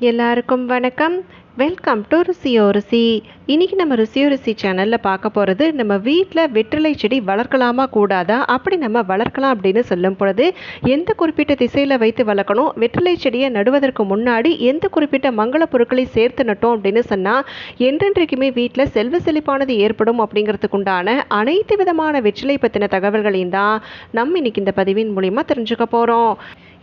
எல்லாருக்கும் வணக்கம். Welcome to ருசியோ ருசி. இன்றைக்கி நம்ம ருசியோ ருசி சேனலில் பார்க்க போகிறது நம்ம வீட்டில் வெற்றிலை செடி வளர்க்கலாமா கூடாதா? அப்படி நம்ம வளர்க்கலாம் அப்படின்னு சொல்லும் பொழுது எந்த குறிப்பிட்ட திசையில் வைத்து வளர்க்கணும்? வெற்றிலை செடியை நடுவதற்கு முன்னாடி எந்த குறிப்பிட்ட மங்கள பொருட்களை சேர்த்து நட்டோம் அப்படின்னு சொன்னால் என்றென்றைக்குமே வீட்டில் செல்வ செழிப்பானது ஏற்படும் அப்படிங்கிறதுக்குண்டான அனைத்து விதமான வெற்றிலை பற்றின தகவல்களையும் தான் நம்ம இன்னைக்கு இந்த பதிவின் மூலிமா தெரிஞ்சுக்க போகிறோம்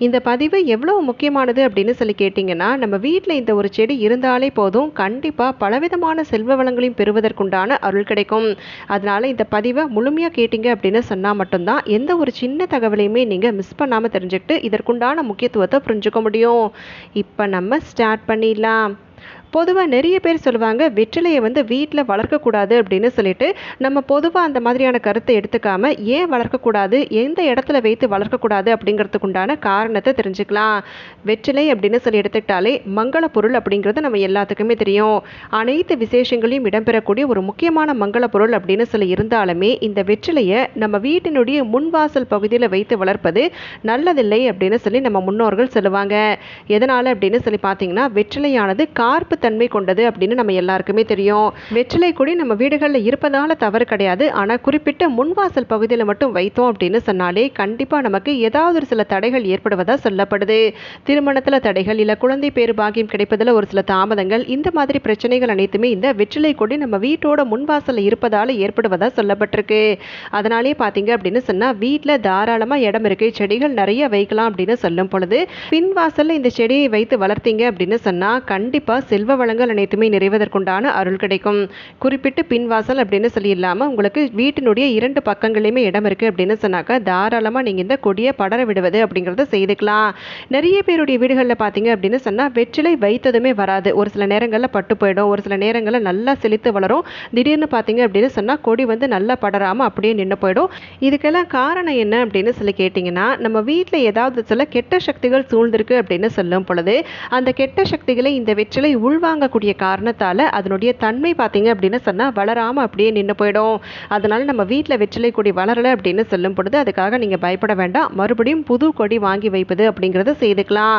இந்த பதிவு எவ்வளோ முக்கியமானது அப்படின்னு சொல்லி கேட்டிங்கன்னா நம்ம வீட்டில் இந்த ஒரு செடி இருந்தாலே போதும். கண்டிப்பாக பலவிதமான செல்வ வளங்களையும் பெறுவதற்குண்டான அருள் கிடைக்கும். அதனால் இந்த பதிவை முழுமையாக கேட்டிங்க அப்படின்னு சொன்னால் மட்டும்தான் எந்த ஒரு சின்ன தகவலையுமே நீங்கள் மிஸ் பண்ணாமல் தெரிஞ்சுக்கிட்டு இதற்குண்டான முக்கியத்துவத்தை புரிஞ்சுக்க முடியும். இப்போ நம்ம ஸ்டார்ட் பண்ணிடலாம். பொதுவாக நிறைய பேர் சொல்லுவாங்க வெற்றிலையை வந்து வீட்டில் வளர்க்கக்கூடாது அப்படின்னு சொல்லிட்டு நம்ம பொதுவாக அந்த மாதிரியான கருத்தை எடுத்துக்காமல் ஏன் வளர்க்கக்கூடாது? எந்த இடத்துல வைத்து வளர்க்கக்கூடாது? அப்படிங்கிறதுக்கு உண்டான காரணத்தை தெரிஞ்சுக்கலாம். வெற்றிலை அப்படின்னு சொல்லி எடுத்துக்கிட்டாலே மங்கள பொருள் அப்படிங்கிறது நம்ம எல்லாத்துக்குமே தெரியும். அனைத்து விசேஷங்களையும் இடம்பெறக்கூடிய ஒரு முக்கியமான மங்கள பொருள் அப்படின்னு சொல்லி இருந்தாலுமே இந்த வெற்றிலையை நம்ம வீட்டினுடைய முன்வாசல் பகுதியில் வைத்து வளர்ப்பது நல்லதில்லை அப்படின்னு சொல்லி நம்ம முன்னோர்கள் சொல்லுவாங்க. எதனால் அப்படின்னு சொல்லி பார்த்தீங்கன்னா வெற்றிலையானது கார்ப்பு தன்மை கொண்டது அப்படின்னு நம்ம எல்லாருக்குமே தெரியும். வெற்றிலை கொடி நம்ம வீடுகளில் இருப்பதால தவறு கிடையாது. ஆனால் குறிப்பிட்ட முன்வாசல் பகுதியில் மட்டும் வைத்தோம் அப்படின்னு சொன்னாலே கண்டிப்பாக நமக்கு ஏதாவது ஒரு சில தடைகள் ஏற்படுவதா சொல்லப்படுது. திருமணத்தில் தடைகள் இல்லை குழந்தை பேரு பாக்கியம் கிடைப்பதில் ஒரு சில தாமதங்கள் இந்த மாதிரி பிரச்சனைகள் அனைத்துமே இந்த வெற்றிலை கொடி நம்ம வீட்டோட முன்வாசலில் இருப்பதால் ஏற்படுவதா சொல்லப்பட்டிருக்கு. அதனாலே பார்த்தீங்க அப்படின்னு சொன்னால் வீட்டில் தாராளமாக இடம் இருக்கு செடிகள் நிறைய வைக்கலாம் அப்படின்னு சொல்லும் பொழுது பின்வாசலில் இந்த செடியை வைத்து வளர்த்தீங்க அப்படின்னு சொன்னால் கண்டிப்பாக செல்வ வளங்கள் அனைத்துமே நிறைவதற்குண்டான அருள் கிடைக்கும். குறிப்பிட்டு பின்வாசல் அப்படின்னு சொல்லி இல்லாமல் உங்களுக்கு வீட்டினுடைய இரண்டு பக்கங்களையுமே இடம் இருக்குது அப்படின்னு சொன்னாக்கா தாராளமாக நீங்கள் இந்த கொடியை படர விடுவது அப்படிங்கிறத செய்துக்கலாம். நிறைய பேருடைய வீடுகளில் பார்த்தீங்க அப்படின்னு சொன்னால் வெற்றிலை வைத்ததுமே வராது. ஒரு சில நேரங்களில் பட்டு போயிடும் ஒரு சில நேரங்களில் நல்லா செழித்து வளரும். திடீர்னு பார்த்தீங்க அப்படின்னு சொன்னால் கொடி வந்து நல்லா படராமல் அப்படியே நின்று போயிடும். இதுக்கெல்லாம் காரணம் என்ன அப்படின்னு சொல்லி கேட்டிங்கன்னா நம்ம வீட்டில் ஏதாவது சில கெட்ட சக்திகள் சூழ்ந்திருக்கு அப்படின்னு சொல்லும் பொழுது அந்த கெட்ட சக்திகளை இந்த வெற்றிலை உள் உள்வாங்கக்கூடிய காரணத்தால் அதனுடைய தன்மை பார்த்தீங்க அப்படின்னு சொன்னால் வளராமல் அப்படியே நின்று போயிடும். அதனால் நம்ம வீட்டில் வெற்றிலை கொடி வளரலை அப்படின்னு சொல்லும் பொழுது அதுக்காக நீங்கள் பயப்பட வேண்டாம். மறுபடியும் புது கொடி வாங்கி வைப்பது அப்படிங்கிறத செய்துக்கலாம்.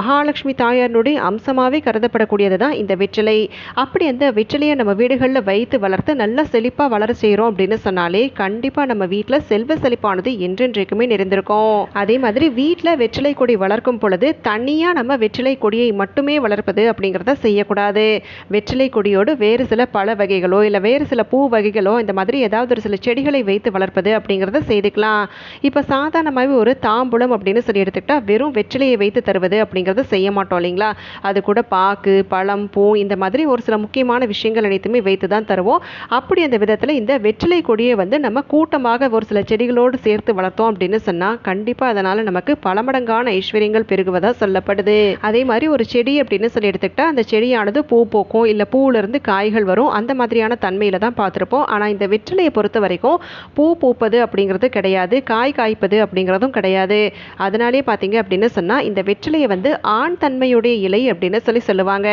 மகாலட்சுமி தாயாரினுடைய அம்சமாகவே கருதப்படக்கூடியது தான் இந்த வெற்றிலை. அப்படி அந்த வெற்றிலையை நம்ம வீடுகளில் வைத்து வளர்த்து நல்லா செழிப்பாக வளர செய்கிறோம் அப்படின்னு சொன்னாலே கண்டிப்பாக நம்ம வீட்டில் செல்வ செழிப்பானது என்றென்றைக்குமே நிறைந்திருக்கும். அதே மாதிரி வீட்டில் வெற்றிலை கொடி வளர்க்கும் பொழுது தனியாக நம்ம வெற்றிலை கொடியை மட்டுமே வளர்ப்பது அப்படிங்கிறத செய்யக்கூடாது. வெற்றிலை கொடியோடு வேறு சில பழ வகைகளோ இல்லை வேறு சில பூ வகைகளோ இந்த மாதிரி ஏதாவது ஒரு சில செடிகளை வைத்து வளர்ப்பது அப்படிங்கிறத செய்துக்கலாம். இப்போ சாதாரணமாகவே ஒரு தாம்பூலம் அப்படின்னு சொல்லி எடுத்துக்கிட்டால் வெறும் வெற்றிலையை வைத்து தருவது அப்படிங்கிறத செய்ய மாட்டோம் இல்லைங்களா? அது கூட பாக்கு பழம் பூ இந்த மாதிரி ஒரு சில முக்கியமான விஷயங்கள் அனைத்துமே வைத்து தான் தருவோம். அப்படி அந்த விதத்தில் இந்த வெற்றிலை கொடியை வந்து நம்ம கூட்டமாக ஒரு சில செடிகளோடு சேர்த்து வளர்த்தோம் அப்படின்னு சொன்னால் கண்டிப்பாக அதனால் நமக்கு பல மடங்கான ஐஸ்வர்யங்கள் பெருகுவதா சொல்லப்படுது. அதே மாதிரி ஒரு செடி அப்படின்னு சொல்லி எடுத்துக்கிட்டால் அந்த செடியானது பூ பூக்கும் இல்லை பூவிலிருந்து காய்கள் வரும் அந்த மாதிரியான தன்மையில் தான் பார்த்துருப்போம். ஆனால் இந்த வெற்றிலையை பொறுத்த வரைக்கும் பூ பூப்பது அப்படிங்கிறது கிடையாது காய் காய்ப்பது அப்படிங்கிறதும் கிடையாது. அதனாலே பார்த்தீங்க அப்படின்னு சொன்னால் இந்த வெற்றிலையை வந்து ஆண் தன்மையுடைய இலை அப்படின்னு சொல்லி சொல்லுவாங்க.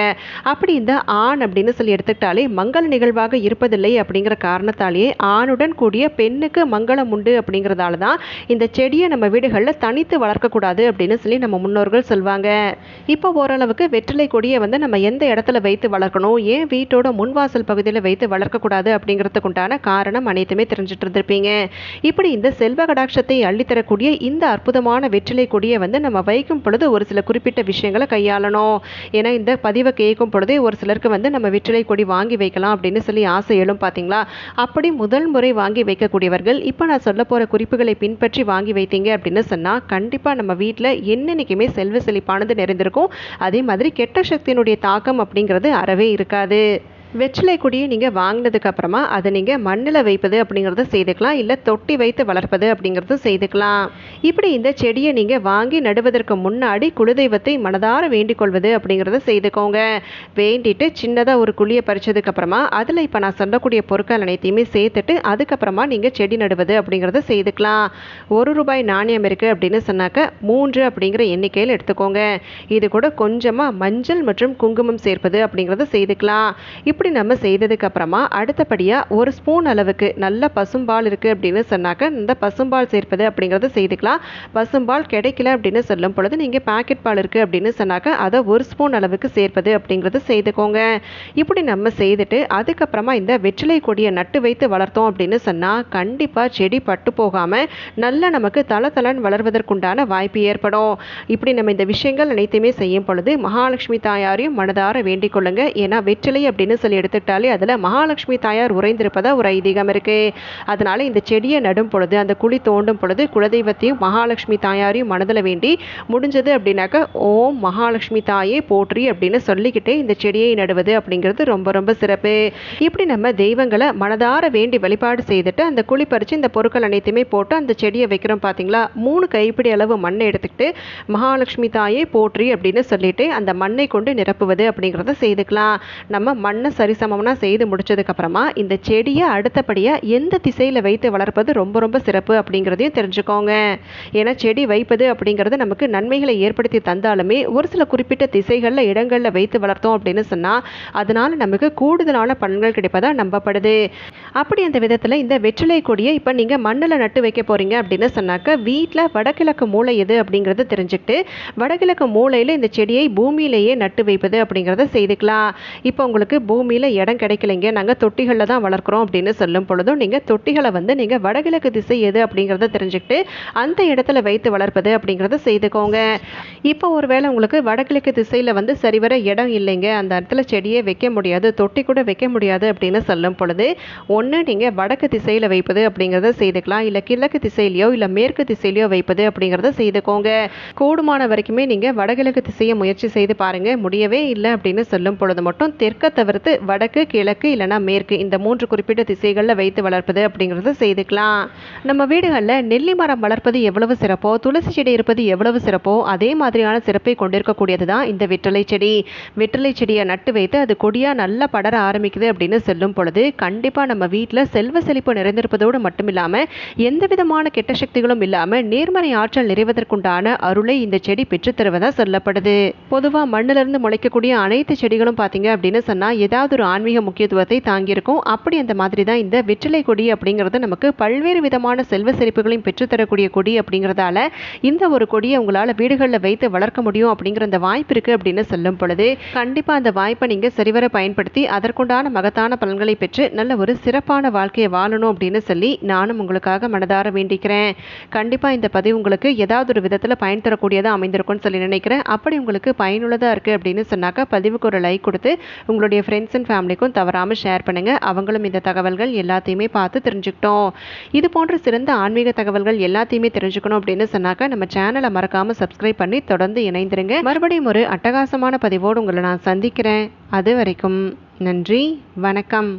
அப்படி இந்த ஆண் அப்படின்னு சொல்லி எடுத்துக்கிட்டாலே மங்கள நிகழ்வாக இருப்பதில்லை அப்படிங்கிற காரணத்தாலேயே ஆணுடன் கூடிய பெண்ணுக்கு மங்களம் உண்டு அப்படிங்கிறதால தான் இந்த செடியை நம்ம வீடுகளில் தனித்து வளர்க்கக்கூடாது அப்படின்னு சொல்லி நம்ம முன்னோர்கள் சொல்லுவாங்க இப்போ ஓரளவுக்கு வெற்றிலை கொடியை வந்து நம்ம எந்த இடத்துல வைத்து வளர்க்கணும் ஏன் வீட்டோட முன்வாசல் பகுதியில் வைத்து வளர்க்கக்கூடாது அப்படிங்கிறதுக்கு உண்டான காரணம் அனைத்துமே தெரிஞ்சுட்டு இருந்திருப்பீங்க இப்படி இந்த செல்வ கடாட்சத்தை அள்ளித்தரக்கூடிய இந்த அற்புதமான வெற்றிலை கொடியை வந்து நம்ம வைக்கும் பொழுது ஒரு சில குறிப்பிட்ட விஷயங்களை கையாளணும். ஏன்னா இந்த பதிவை கேட்கும் பொழுதே ஒரு சிலருக்கு வந்து நம்ம வெற்றிலை கொடி வாங்கி வைக்கலாம் அப்படின்னு சொல்லி ஆசை எழும் பார்த்தீங்களா அப்படி முதல் முறை வாங்கி வைக்கக்கூடியவர்கள் இப்போ நான் சொல்ல போகிற குறிப்புகளை பின்பற்றி வாங்கி வைத்தீங்க அப்படின்னு சொன்னால் கண்டிப்பாக நம்ம வீட்டில் என்னென்னைக்குமே செல்வ செழிப்பானது நிறைந்திருக்கும். அதே மாதிரி கெட்ட சக்தியினுடைய தாக்கம் அப்படிங்கிறது அறவே இருக்காது. வெற்றிலை கொடியை நீங்கள் வாங்கினதுக்கு அப்புறமா அதை நீங்கள் மண்ணில் வைப்பது அப்படிங்கிறத செய்துக்கலாம். இல்லை தொட்டி வைத்து வளர்ப்பது அப்படிங்கிறத செய்துக்கலாம். இப்படி இந்த செடியை நீங்கள் வாங்கி நடுவதற்கு முன்னாடி குலதெய்வத்தை மனதார வேண்டிக் கொள்வது அப்படிங்கிறத செய்துக்கோங்க. வேண்டிட்டு சின்னதாக ஒரு குழியை பறிச்சதுக்கு அப்புறமா அதில் இப்போ நான் சொல்லக்கூடிய பொருட்கள் அனைத்தையுமே சேர்த்துட்டு அதுக்கப்புறமா நீங்கள் செடி நடுவது அப்படிங்கிறத செய்துக்கலாம். ஒரு ரூபாய் நாணயம் இருக்குது அப்படின்னு சொன்னாக்க மூன்று அப்படிங்கிற எண்ணிக்கையில் எடுத்துக்கோங்க. இது கூட கொஞ்சமாக மஞ்சள் மற்றும் குங்குமம் சேர்ப்பது அப்படிங்கிறத செய்துக்கலாம். இப்போ இப்படி நம்ம செய்ததுக்கு அப்புறமா அடுத்தபடியாக ஒரு ஸ்பூன் அளவுக்கு நல்ல பசும்பால் இருக்குது அப்படின்னு சொன்னாக்க இந்த பசும்பால் சேர்ப்பது அப்படிங்கிறத செய்துக்கலாம். பசும்பால் கிடைக்கல அப்படின்னு சொல்லும் பொழுது நீங்கள் பாக்கெட் பால் இருக்குது அப்படின்னு சொன்னாக்க அதை ஒரு ஸ்பூன் அளவுக்கு சேர்ப்பது அப்படிங்கிறது செய்துக்கோங்க. இப்படி நம்ம செய்துட்டு அதுக்கப்புறமா இந்த வெற்றிலை கொடியை நட்டு வைத்து வளர்த்தோம் அப்படின்னு சொன்னால் கண்டிப்பாக செடி பட்டு போகாமல் நல்ல நமக்கு தள தளன் வளர்வதற்குண்டான வாய்ப்பு ஏற்படும். இப்படி நம்ம இந்த விஷயங்கள் அனைத்துமே செய்யும் பொழுது மகாலட்சுமி தாயாரையும் மனதார வேண்டிக் கொள்ளுங்க. ஏன்னா வெற்றிலை அப்படின்னு சொல்லி எடுத்துக்கிட்டாலே அதில் மகாலட்சுமி தாயார் உறைந்திருப்பதா ஒரு ஐதீகம் இருக்குது அதனால இந்த செடியை நடும் பொழுது அந்த குழி தோண்டும் பொழுது குலதெய்வத்தையும் மகாலட்சுமி தாயாரையும் மனதில் வேண்டி முடிஞ்சது அப்படின்னாக்க ஓம் மகாலட்சுமி தாயே போற்றி அப்படின்னு சொல்லிக்கிட்டே இந்த செடியை நடுவது அப்படிங்கிறது ரொம்ப ரொம்ப சிறப்பு. இப்படி நம்ம தெய்வங்களை மனதார வேண்டி வழிபாடு செய்துட்டு அந்த குழி பறித்து இந்த பொருட்கள் அனைத்துமே போட்டு அந்த செடியை வைக்கிறோம் பார்த்தீங்களா மூணு கைப்பிடி அளவு மண்ணை எடுத்துக்கிட்டு மகாலட்சுமி தாயே போற்றி அப்படின்னு சொல்லிட்டு அந்த மண்ணை கொண்டு நிரப்புவது அப்படிங்கிறத செய்துக்கலாம். நம்ம மண்ணை சரிசமம்னா செய்து முடிச்சதுக்கப்புறமா இந்த செடியை அடுத்தபடியாக எந்த திசையில் வைத்து வளர்ப்பது ரொம்ப ரொம்ப சிறப்பு அப்படிங்கிறதையும் தெரிஞ்சுக்கோங்க. ஏன்னா செடி வைப்பது அப்படிங்கிறது நமக்கு நன்மைகளை ஏற்படுத்தி தந்தாலுமே ஒரு சில குறிப்பிட்ட திசைகளில் இடங்களில் வைத்து வளர்த்தோம் அப்படின்னு சொன்னால் அதனால் நமக்கு கூடுதலான பலன்கள் கிடைப்பதாக நம்பப்படுது. அப்படி அந்த விதத்தில் இந்த வெற்றிலை கொடியை இப்போ நீங்கள் மண்ணில் நட்டு வைக்க போகிறீங்க அப்படின்னு சொன்னாக்க வீட்டில் வடகிழக்கு மூளை எது அப்படிங்கிறத தெரிஞ்சுக்கிட்டு வடகிழக்கு மூலையில் இந்த செடியை பூமியிலேயே நட்டு வைப்பது அப்படிங்கிறத செய்துக்கலாம். இப்போ உங்களுக்கு பூமி பூமியில் இடம் கிடைக்கலைங்க. நாங்கள் தொட்டிகளில் தான் வளர்க்குறோம் அப்படின்னு சொல்லும் பொழுதும் நீங்கள் தொட்டிகளை வந்து நீங்கள் வடகிழக்கு திசை எது அப்படிங்கிறத தெரிஞ்சுக்கிட்டு அந்த இடத்துல வைத்து வளர்ப்பது அப்படிங்கிறத செய்துக்கோங்க. இப்போ ஒருவேளை உங்களுக்கு வடகிழக்கு திசையில் வந்து சரிவர இடம் இல்லைங்க. அந்த இடத்துல செடியே வைக்க முடியாது தொட்டி கூட வைக்க முடியாது அப்படின்னு சொல்லும் பொழுது ஒன்று நீங்கள் வடக்கு திசையில் வைப்பது அப்படிங்கிறத செய்துக்கலாம். இல்லை கிழக்கு திசையிலையோ இல்லை மேற்கு திசையிலையோ வைப்பது அப்படிங்கிறத செய்துக்கோங்க. கூடுமான வரைக்குமே நீங்கள் வடகிழக்கு திசையை முயற்சி செய்து பாருங்கள் முடியவே இல்லை அப்படின்னு சொல்லும் பொழுது மட்டும் தெற்க தவிர்த்து வடக்கு கிழக்கு இல்லைனா மேற்கு இந்த மூன்று குறிப்பிட்ட திசைகளில் வைத்து வளர்ப்பது அப்படிங்கிறத செய்துக்கலாம். நம்ம வீடுகளில் நெல்லி மரம் வளர்ப்பது எவ்வளவு சிறப்போ துளசி செடி இருப்பது எவ்வளவு சிறப்போ அதே மாதிரியான சிறப்பை கொண்டிருக்கக்கூடியது தான் இந்த வெற்றிலை செடி. வெற்றிலை செடியை நட்டு வைத்து அது கொடியாக நல்லா படர ஆரம்பிக்குது அப்படின்னு சொல்லும் பொழுது கண்டிப்பாக நம்ம வீட்டில் செல்வ செழிப்பு நிறைந்திருப்பதோடு மட்டும் இல்லாமல் எந்த விதமான கெட்ட சக்திகளும் இல்லாமல் நேர்மறை ஆற்றல் நிறைவதற்குண்டான அருளை இந்த செடி பெற்றுத்தருவதாக சொல்லப்படுது. பொதுவாக மண்ணிலிருந்து முளைக்கக்கூடிய அனைத்து செடிகளும் பார்த்தீங்க அப்படின்னு சொன்னால் ஏதாவது ஒரு ஆன்மீக முக்கியத்துவத்தை தாங்கியிருக்கும். அப்படி அந்த மாதிரி தான் இந்த வெற்றிலை கொடி அப்படிங்கிறது நமக்கு பல்வேறு விதமான செல்வ செழிப்புகளையும் பெற்றுத்தரக்கூடிய கொடி அப்படிங்கிறதால இந்த ஒரு கொடியை உங்களால் வீடுகளில் வைத்து வளர்க்க முடியும் அப்படிங்கிற அந்த வாய்ப்பு இருக்குது அப்படின்னு சொல்லும் பொழுது கண்டிப்பாக அந்த வாய்ப்பை நீங்கள் சரிவர பயன்படுத்தி அதற்குண்டான மகத்தான பலன்களை பெற்று நல்ல ஒரு சிறப்பான வாழ்க்கையை வாழணும் அப்படின்னு சொல்லி நானும் உங்களுக்காக மனதார வேண்டிக்கிறேன். கண்டிப்பாக இந்த பதிவு உங்களுக்கு ஏதாவது ஒரு விதத்தில் பயன் தரக்கூடியதாக அமைந்திருக்கும்னு சொல்லி நினைக்கிறேன். அப்படி உங்களுக்கு பயனுள்ளதாக இருக்குது அப்படின்னு சொன்னாக்கா பதிவுக்கு ஒரு லைக் கொடுத்து உங்களுடைய ஃப்ரெண்ட்ஸ் ஃப்ரெண்ட்ஸ் அண்ட் ஃபேமிலிக்கும் தவறாமல் ஷேர் பண்ணுங்கள் அவங்களும் இந்த தகவல்கள் எல்லாத்தையுமே பார்த்து தெரிஞ்சுக்கிட்டோம். இது போன்ற சிறந்த ஆன்மீக தகவல்கள் எல்லாத்தையுமே தெரிஞ்சுக்கணும் அப்படின்னு சொன்னாக்க நம்ம சேனலை மறக்காமல் சப்ஸ்கிரைப் பண்ணி தொடர்ந்து இணைந்திருங்க. மறுபடியும் ஒரு அட்டகாசமான பதிவோடு உங்களை நான் சந்திக்கிறேன். அது வரைக்கும் நன்றி வணக்கம்.